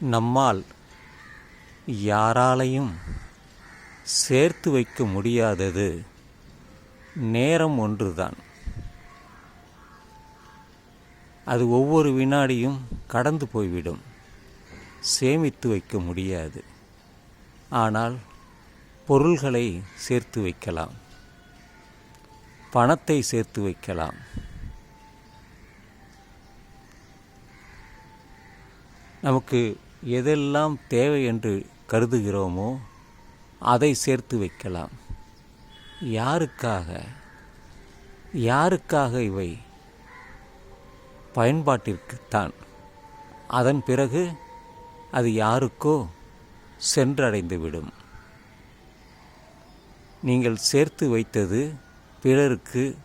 நம்மால் யாராலையும் சேர்த்து வைக்க முடியாதது நேரம் ஒன்றுதான். அது ஒவ்வொரு வினாடியும் கடந்து போய்விடும். சேமித்து வைக்க முடியாது. ஆனால் பொருள்களை சேர்த்து வைக்கலாம். பணத்தை சேர்த்து வைக்கலாம். நமக்கு எதெல்லாம் தேவை என்று கருதுகிறோமோ அதை சேர்த்து வைக்கலாம். யாருக்காக? யாருக்காக இவை பயன்பாட்டிற்குத்தான்? அதன் பிறகு அது யாருக்கோ சென்றடைந்துவிடும். நீங்கள் சேர்த்து வைத்தது பிறருக்கு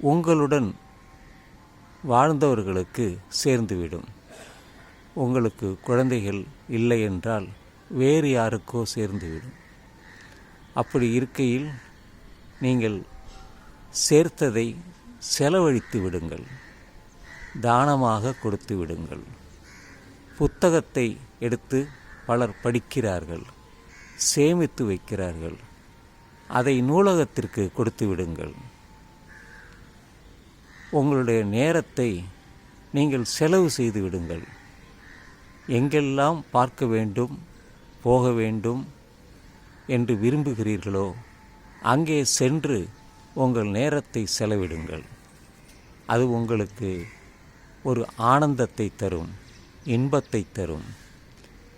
உங்களுடன் வாழ்ந்தவர்களுக்கு சேர்ந்துவிடும். உங்களுக்கு குழந்தைகள் இல்லை என்றால் வேறு யாருக்கோ சேர்ந்துவிடும். அப்படி இருக்கையில் நீங்கள் சேர்த்ததை செலவழித்து விடுங்கள். தானமாக கொடுத்து விடுங்கள். புத்தகத்தை எடுத்து பலர் படிக்கிறார்கள் சேமித்து வைக்கிறார்கள். அதை நூலகத்திற்கு கொடுத்து விடுங்கள். உங்களுடைய நேரத்தை நீங்கள் செலவு செய்து விடுங்கள். எங்கெல்லாம் பார்க்க வேண்டும் போக வேண்டும் என்று விரும்புகிறீர்களோ அங்கே சென்று உங்கள் நேரத்தை செலவிடுங்கள். அது உங்களுக்கு ஒரு ஆனந்தத்தை தரும் இன்பத்தை தரும்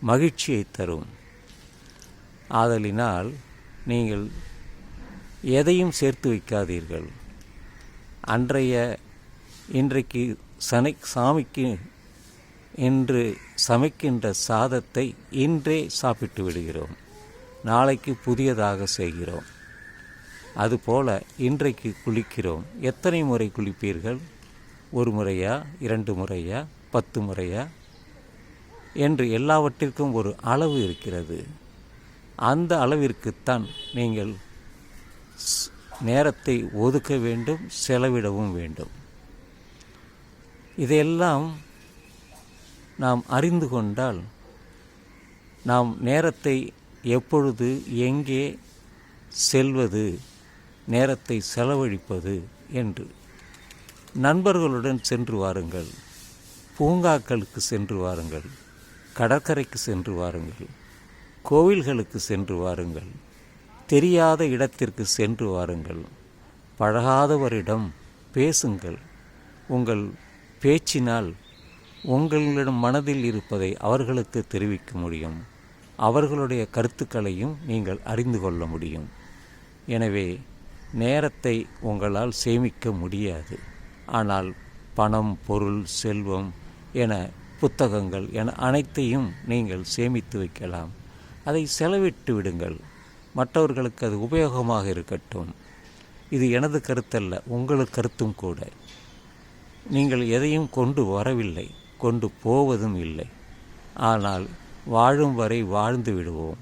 மகிழ்ச்சியை தரும். ஆதலினால் நீங்கள் எதையும் சேர்த்து வைக்காதீர்கள். அன்றைய இன்றைக்கு சனை சாமிக்கு இன்று சமைக்கின்ற சாதத்தை இன்றே சாப்பிட்டு விடுகிறோம். நாளைக்கு புதியதாக செய்கிறோம். அதுபோல இன்றைக்கு குளிக்கிறோம். எத்தனை முறை குளிப்பீர்கள்? ஒரு முறையா? இரண்டு முறையா? பத்து முறையா? என்று எல்லாவற்றிற்கும் ஒரு அளவு இருக்கிறது. அந்த அளவிற்குத்தான் நீங்கள் நேரத்தை ஒதுக்க வேண்டும் செலவிடவும் வேண்டும். இதையெல்லாம் நாம் அறிந்து கொண்டால் நாம் நேரத்தை எப்பொழுது எங்கே செல்வது நேரத்தை செலவழிப்பது என்று. நண்பர்களுடன் சென்று வாருங்கள். பூங்காக்களுக்கு சென்று வாருங்கள். கடற்கரைக்கு சென்று வாருங்கள். கோவில்களுக்கு சென்று வாருங்கள். தெரியாத இடத்திற்கு சென்று வாருங்கள். பழகாதவரிடம் பேசுங்கள். உங்கள் பேச்சினால் உங்களிடம் மனதில் இருப்பதை அவர்களுக்கு தெரிவிக்க முடியும். அவர்களுடைய கருத்துக்களையும் நீங்கள் அறிந்து கொள்ள முடியும். எனவே நேரத்தை உங்களால் சேமிக்க முடியாது. ஆனால் பணம் பொருள் செல்வம் என புத்தகங்கள் என அனைத்தையும் நீங்கள் சேமித்து வைக்கலாம். அதை செலவிட்டு விடுங்கள். மற்றவர்களுக்கு அது உபயோகமாக இருக்கட்டும். இது எனது கருத்தல்ல உங்கள் கருத்தும் கூட. நீங்கள் எதையும் கொண்டு வரவில்லை. கொண்டு போவதும் இல்லை. ஆனால் வாழும் வரை வாழ்ந்து விடுவோம்.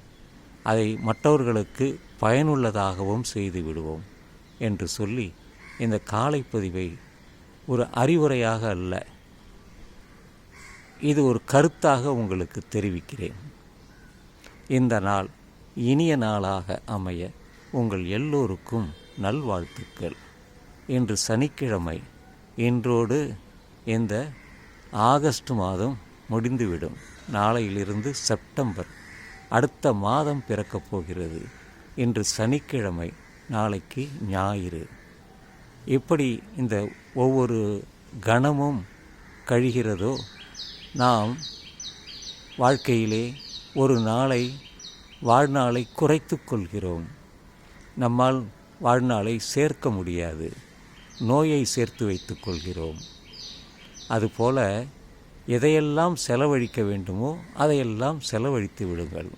அதை மற்றவர்களுக்கு பயனுள்ளதாகவும் செய்து விடுவோம் என்று சொல்லி இந்த காலை பதிவை ஒரு அறிவுரையாக அல்ல. இது ஒரு கருத்தாக உங்களுக்கு தெரிவிக்கிறேன். இந்த நாள் இனிய நாளாக அமைய உங்கள் எல்லோருக்கும் நல்வாழ்த்துக்கள். இன்று சனிக்கிழமை. இன்றோடு இந்த ஆகஸ்ட் மாதம் முடிந்துவிடும். நாளையிலிருந்து செப்டம்பர். அடுத்த மாதம் பிறக்கப் போகிறது. இன்று சனிக்கிழமை நாளைக்கு ஞாயிறு. எப்படி இந்த ஒவ்வொரு கணமும் கழிகிறதோ நாம் வாழ்க்கையிலே ஒரு நாளை வாழ்நாளை குறைத்து கொள்கிறோம். நம்மால் வாழ்நாளை சேர்க்க முடியாது. நோயை சேர்த்து வைத்துக் கொள்கிறோம். அதுபோல் எதையெல்லாம் செலவழிக்க வேண்டுமோ அதையெல்லாம் செலவழித்து விடுங்கள்.